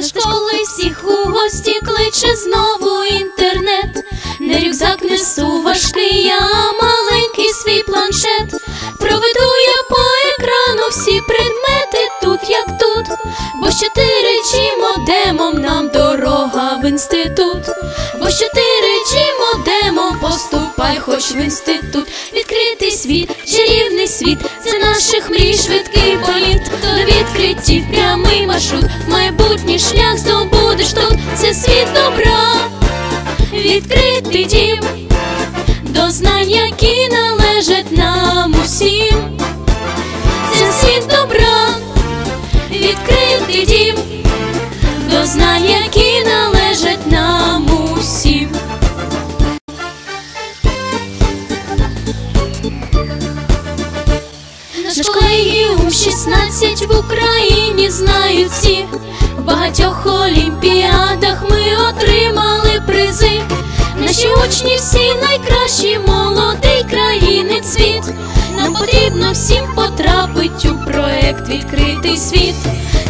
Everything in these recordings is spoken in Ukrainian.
Зі школи всіх у гості кличе знову інтернет. Не рюкзак несу важкий, я маленький свій планшет. Проведу я по екрану всі предмети тут, як тут, бо з 4G модемом нам дорога в інститут. Поступай хоч в інститут. Відкритий світ, чарівний світ, це наших мрій швидкий політ. До відкриттів прямий маршрут, майбутній шлях здобудеш тут. Це світ добра, відкритий дім, до знань, які належать нам усім. Це світ добра, відкритий дім, до знань, які належать 16 в Україні знають всі. В багатьох олімпіадах ми отримали призи. Наші учні всі найкращі, молодий країни цвіт. Нам потрібно всім потрапить у проект відкритий світ.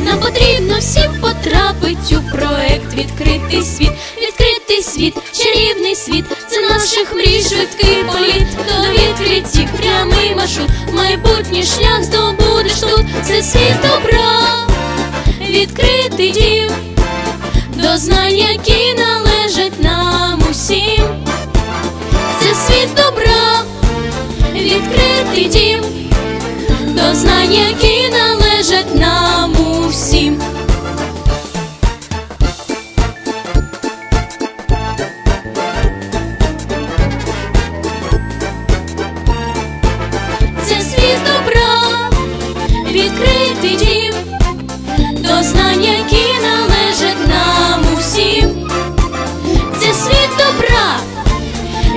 Нам потрібно всім потрапить у проект відкритий світ, відкритий світ, чарівний світ, це наших мрій швидкий політ. До відкриттів прямий маршрут, майбутній шлях тут. Це світ добра, відкритий дім, до знань, які належать нам усім. Це світ добра, відкритий дім, до знань, які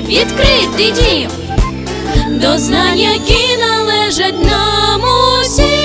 відкритий дім, до знань, які належать нам усім.